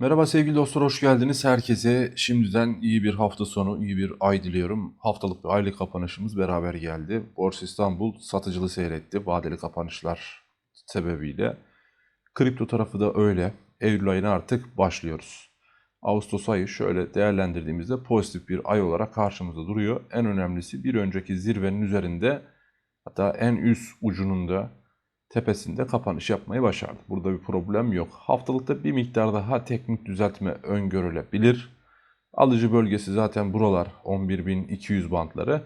Merhaba sevgili dostlar, hoş geldiniz. Herkese şimdiden iyi bir hafta sonu, iyi bir ay diliyorum. Haftalık bir aylık kapanışımız beraber geldi. Borsa İstanbul satıcılı seyretti vadeli kapanışlar sebebiyle. Kripto tarafı da öyle. Eylül ayına artık başlıyoruz. Ağustos ayı şöyle değerlendirdiğimizde pozitif bir ay olarak karşımızda duruyor. En önemlisi bir önceki zirvenin üzerinde hatta en üst ucunun da tepesinde kapanış yapmayı başardı. Burada bir problem yok. Haftalıkta bir miktar daha teknik düzeltme öngörülebilir. Alıcı bölgesi zaten buralar 11.200 bantları.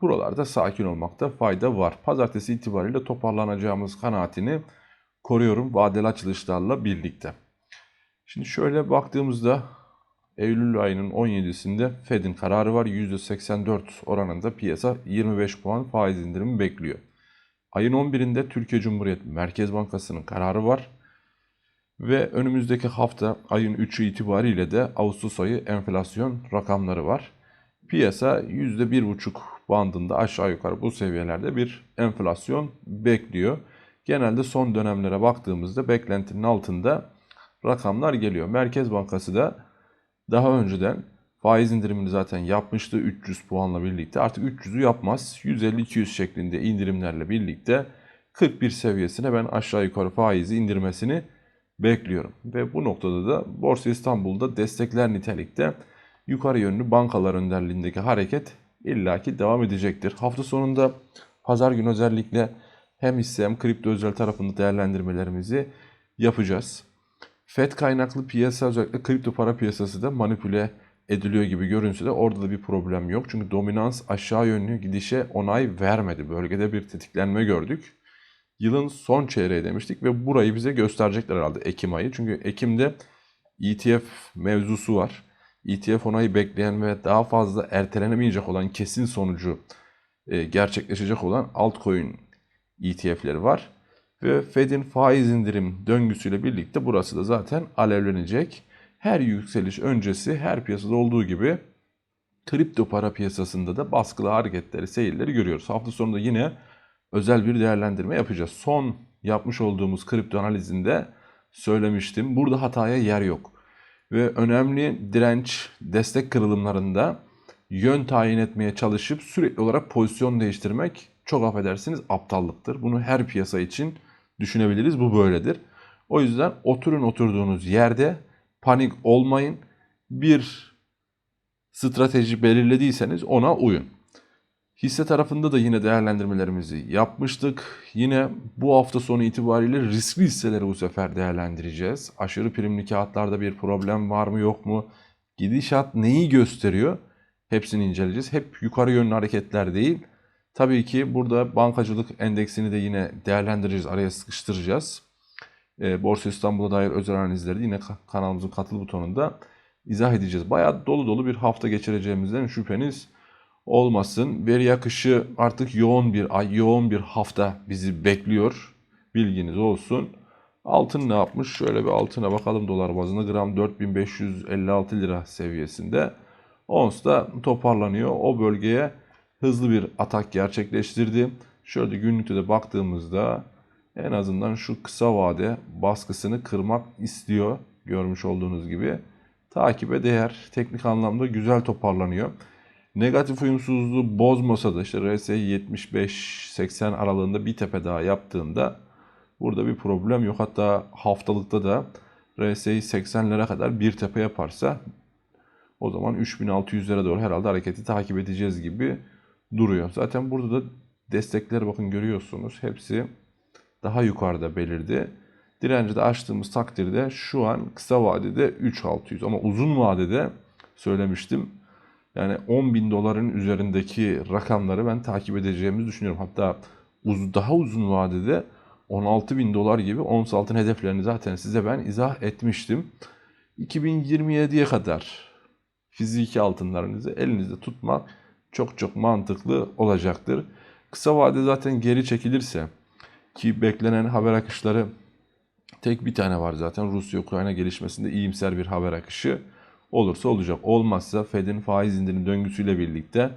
Buralarda sakin olmakta fayda var. Pazartesi itibariyle toparlanacağımız kanaatini koruyorum vadeli açılışlarla birlikte. Şimdi şöyle baktığımızda Eylül ayının 17'sinde Fed'in kararı var. %84 oranında piyasa 25 puan faiz indirimi bekliyor. Ayın 11'inde Türkiye Cumhuriyet Merkez Bankası'nın kararı var. Ve önümüzdeki hafta ayın 3'ü itibariyle de Ağustos ayı enflasyon rakamları var. Piyasa %1,5 bandında aşağı yukarı bu seviyelerde bir enflasyon bekliyor. Genelde son dönemlere baktığımızda beklentinin altında rakamlar geliyor. Merkez Bankası da daha önceden faiz indirimini zaten yapmıştı 300 puanla birlikte. Artık 300'ü yapmaz. 150-200 şeklinde indirimlerle birlikte 41 seviyesine ben aşağı yukarı faizi indirmesini bekliyorum. Ve bu noktada da Borsa İstanbul'da destekler nitelikte yukarı yönlü bankalar önderliğindeki hareket illaki devam edecektir. Hafta sonunda pazar günü özellikle hem hisse hem kripto özel tarafında değerlendirmelerimizi yapacağız. FED kaynaklı piyasa özellikle kripto para piyasası da manipüle ediliyor gibi görünse de orada da bir problem yok. Çünkü dominans aşağı yönlü gidişe onay vermedi. Bölgede bir tetiklenme gördük. Yılın son çeyreği demiştik ve burayı bize gösterecekler herhalde Ekim ayı. Çünkü Ekim'de ETF mevzusu var. ETF onayı bekleyen ve daha fazla ertelenemeyecek olan kesin sonucu e, gerçekleşecek olan altcoin ETF'leri var. Ve Fed'in faiz indirim döngüsüyle birlikte burası da zaten alevlenecek. Her yükseliş öncesi her piyasada olduğu gibi kripto para piyasasında da baskılı hareketleri, seyirleri görüyoruz. Hafta sonunda yine özel bir değerlendirme yapacağız. Son yapmış olduğumuz kripto analizinde söylemiştim. Burada hataya yer yok. Ve önemli direnç, destek kırılımlarında yön tayin etmeye çalışıp sürekli olarak pozisyon değiştirmek çok affedersiniz aptallıktır. Bunu her piyasa için düşünebiliriz. Bu böyledir. O yüzden oturun oturduğunuz yerde panik olmayın. Bir strateji belirlediyseniz ona uyun. Hisse tarafında da yine değerlendirmelerimizi yapmıştık. Yine bu hafta sonu itibariyle riskli hisseleri bu sefer değerlendireceğiz. Aşırı primli kağıtlarda bir problem var mı yok mu? Gidişat neyi gösteriyor? Hepsini inceleyeceğiz. Hep yukarı yönlü hareketler değil. Tabii ki burada bankacılık endeksini de yine değerlendireceğiz, araya sıkıştıracağız. E, Borsa İstanbul'a dair özel analizleri yine kanalımızın katıl butonunda izah edeceğiz. Bayağı dolu dolu bir hafta geçireceğimizden şüpheniz olmasın. Veri akışı artık yoğun bir ay, yoğun bir hafta bizi bekliyor. Bilginiz olsun. Altın ne yapmış? Şöyle bir altına bakalım dolar bazında. Gram 4556 lira seviyesinde. Ons da toparlanıyor. O bölgeye hızlı bir atak gerçekleştirdi. Şöyle günlükte de baktığımızda en azından şu kısa vade baskısını kırmak istiyor. Görmüş olduğunuz gibi. Takibe değer. Teknik anlamda güzel toparlanıyor. Negatif uyumsuzluğu bozmasa da işte RSI 75-80 aralığında bir tepe daha yaptığında burada bir problem yok. Hatta haftalıkta da RSI 80'lere kadar bir tepe yaparsa o zaman 3600'lere doğru herhalde hareketi takip edeceğiz gibi duruyor. Zaten burada da destekleri bakın görüyorsunuz. Hepsi daha yukarıda belirdi. Direnci de açtığımız takdirde şu an kısa vadede 3600 ama uzun vadede söylemiştim. Yani 10 bin doların üzerindeki rakamları ben takip edeceğimizi düşünüyorum. Hatta uz daha uzun vadede 16 bin dolar gibi ons altın hedeflerini zaten size ben izah etmiştim. 2027'ye kadar fiziki altınlarınızı elinizde tutmak çok çok mantıklı olacaktır. Kısa vade zaten geri çekilirse ki beklenen haber akışları tek bir tane var zaten Rusya-Ukrayna gelişmesinde iyimser bir haber akışı olursa olacak. Olmazsa Fed'in faiz indirim döngüsüyle birlikte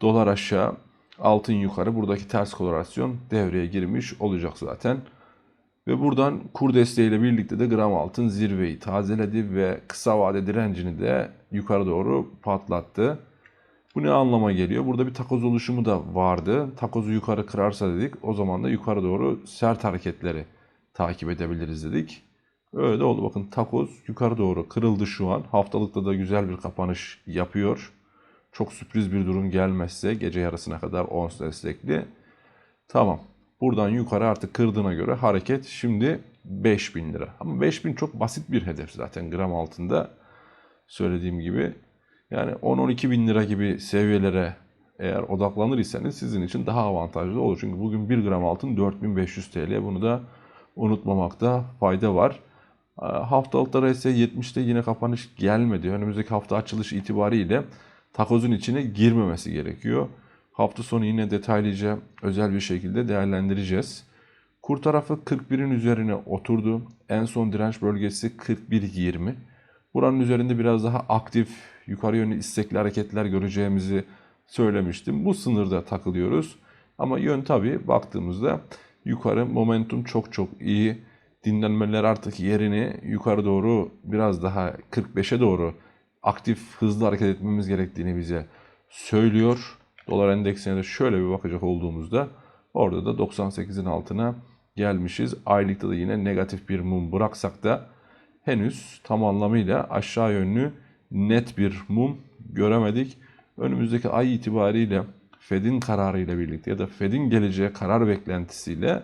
dolar aşağı, altın yukarı buradaki ters korelasyon devreye girmiş olacak zaten. Ve buradan kur desteğiyle birlikte de gram altın zirveyi tazeledi ve kısa vade direncini de yukarı doğru patlattı. Bu ne anlama geliyor? Burada bir takoz oluşumu da vardı. Takozu yukarı kırarsa dedik o zaman da yukarı doğru sert hareketleri takip edebiliriz dedik. Öyle de oldu. Bakın takoz yukarı doğru kırıldı şu an. Haftalıkta da güzel bir kapanış yapıyor. Çok sürpriz bir durum gelmezse gece yarısına kadar ons destekli. Tamam. Buradan yukarı artık kırdığına göre hareket şimdi 5000 lira. Ama 5000 çok basit bir hedef zaten gram altında. Söylediğim gibi. Yani 10-12 bin lira gibi seviyelere eğer odaklanır iseniz sizin için daha avantajlı olur. Çünkü bugün 1 gram altın 4500 TL. Bunu da unutmamakta fayda var. Ee, Haftalıkta RS 70'te yine kapanış gelmedi. Önümüzdeki hafta açılış itibariyle takozun içine girmemesi gerekiyor. Hafta sonu yine detaylıca özel bir şekilde değerlendireceğiz. Kur tarafı 41'in üzerine oturdu. En son direnç bölgesi 41.20. Buranın üzerinde biraz daha aktif yukarı yönlü istekli hareketler göreceğimizi söylemiştim. Bu sınırda takılıyoruz. Ama yön tabii baktığımızda yukarı momentum çok çok iyi. Dinlenmeler artık yerini yukarı doğru biraz daha 45'e doğru aktif hızlı hareket etmemiz gerektiğini bize söylüyor. Dolar endeksine de şöyle bir bakacak olduğumuzda orada da 98'in altına gelmişiz. Aylıkta da yine negatif bir mum bıraksak da henüz tam anlamıyla aşağı yönlü net bir mum göremedik. Önümüzdeki ay itibariyle Fed'in kararıyla birlikte ya da Fed'in geleceğe karar beklentisiyle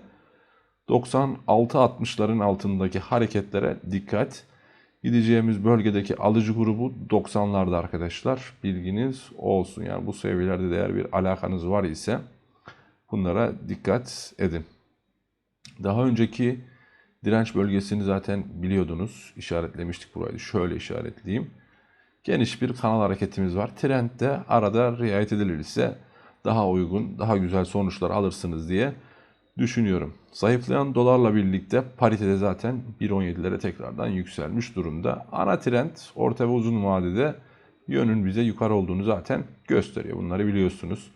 96-60'ların altındaki hareketlere dikkat. Gideceğimiz bölgedeki alıcı grubu 90'larda arkadaşlar. Bilginiz olsun. Yani bu seviyelerde de eğer bir alakanız var ise bunlara dikkat edin. Daha önceki direnç bölgesini zaten biliyordunuz. İşaretlemiştik burayı. Şöyle işaretleyeyim. Geniş bir kanal hareketimiz var. Trendde arada riayet edilirse daha uygun, daha güzel sonuçlar alırsınız diye düşünüyorum. Zayıflayan dolarla birlikte paritede zaten 1.17'lere tekrardan yükselmiş durumda. Ana trend orta ve uzun vadede yönün bize yukarı olduğunu zaten gösteriyor. Bunları biliyorsunuz.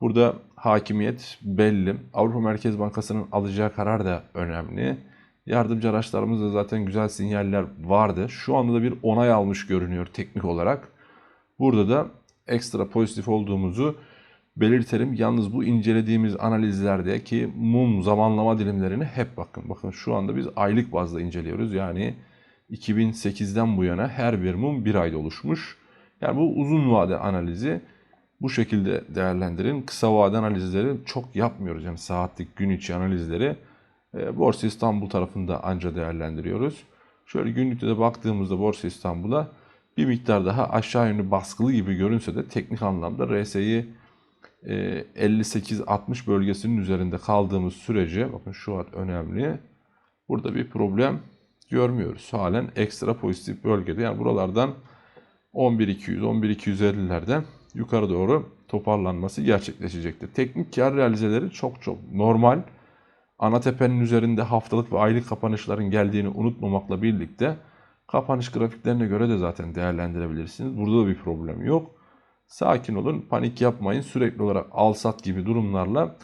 Burada hakimiyet belli. Avrupa Merkez Bankası'nın alacağı karar da önemli. Yardımcı araçlarımızda zaten güzel sinyaller vardı. Şu anda da bir onay almış görünüyor teknik olarak. Burada da ekstra pozitif olduğumuzu belirtelim. Yalnız bu incelediğimiz analizlerdeki mum zamanlama dilimlerini hep bakın. Bakın şu anda biz aylık bazda inceliyoruz. Yani 2008'den bu yana her bir mum bir ayda oluşmuş. Yani bu uzun vade analizi bu şekilde değerlendirin. Kısa vade analizleri çok yapmıyoruz. Yani saatlik, gün içi analizleri Borsa İstanbul tarafında anca değerlendiriyoruz. Şöyle günlükte de baktığımızda Borsa İstanbul'a bir miktar daha aşağı yönlü baskılı gibi görünse de teknik anlamda RSI'yi 58-60 bölgesinin üzerinde kaldığımız sürece bakın şu an önemli. Burada bir problem görmüyoruz. Halen ekstra pozitif bölgede. Yani buralardan 11.200, 11.250'lerden yukarı doğru toparlanması gerçekleşecektir. Teknik kar realizeleri çok çok normal. Ana tepenin üzerinde haftalık ve aylık kapanışların geldiğini unutmamakla birlikte kapanış grafiklerine göre de zaten değerlendirebilirsiniz. Burada da bir problem yok. Sakin olun, panik yapmayın. Sürekli olarak al sat gibi durumlarla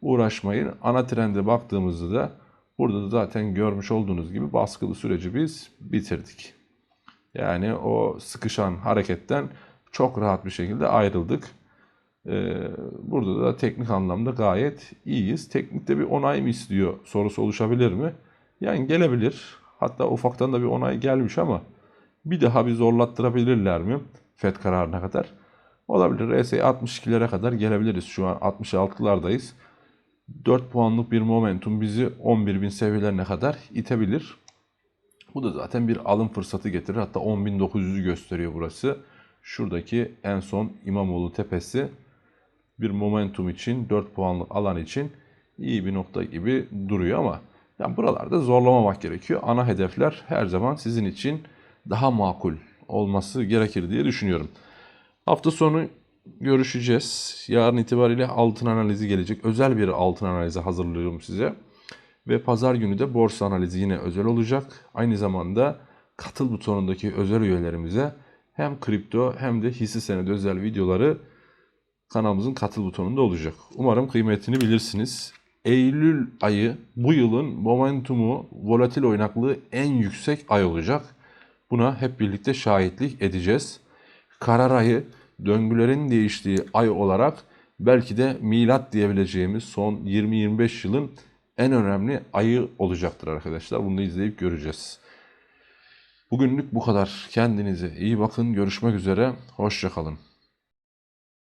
uğraşmayın. Ana trende baktığımızda da burada da zaten görmüş olduğunuz gibi baskılı süreci biz bitirdik. Yani o sıkışan hareketten çok rahat bir şekilde ayrıldık. Ee, burada da teknik anlamda gayet iyiyiz. Teknikte bir onay mı istiyor sorusu oluşabilir mi? Yani gelebilir. Hatta ufaktan da bir onay gelmiş ama bir daha bir zorlattırabilirler mi? FED kararına kadar. Olabilir. RSI 62'lere kadar gelebiliriz. Şu an 66'lardayız. 4 puanlık bir momentum bizi 11.000 seviyelerine kadar itebilir. Bu da zaten bir alım fırsatı getirir. Hatta 10.900'ü gösteriyor burası. Şuradaki en son İmamoğlu tepesi bir momentum için 4 puanlık alan için iyi bir nokta gibi duruyor ama yani buralarda zorlamamak gerekiyor. Ana hedefler her zaman sizin için daha makul olması gerekir diye düşünüyorum. Hafta sonu görüşeceğiz. Yarın itibariyle altın analizi gelecek. Özel bir altın analizi hazırlıyorum size. Ve pazar günü de borsa analizi yine özel olacak. Aynı zamanda katıl butonundaki özel üyelerimize hem kripto hem de hisse senedi özel videoları kanalımızın katıl butonunda olacak. Umarım kıymetini bilirsiniz. Eylül ayı bu yılın momentumu, volatil oynaklığı en yüksek ay olacak. Buna hep birlikte şahitlik edeceğiz. Karar ayı döngülerin değiştiği ay olarak belki de milat diyebileceğimiz son 20-25 yılın en önemli ayı olacaktır arkadaşlar. Bunu izleyip göreceğiz. Bugünlük bu kadar. Kendinize iyi bakın. Görüşmek üzere. Hoşçakalın.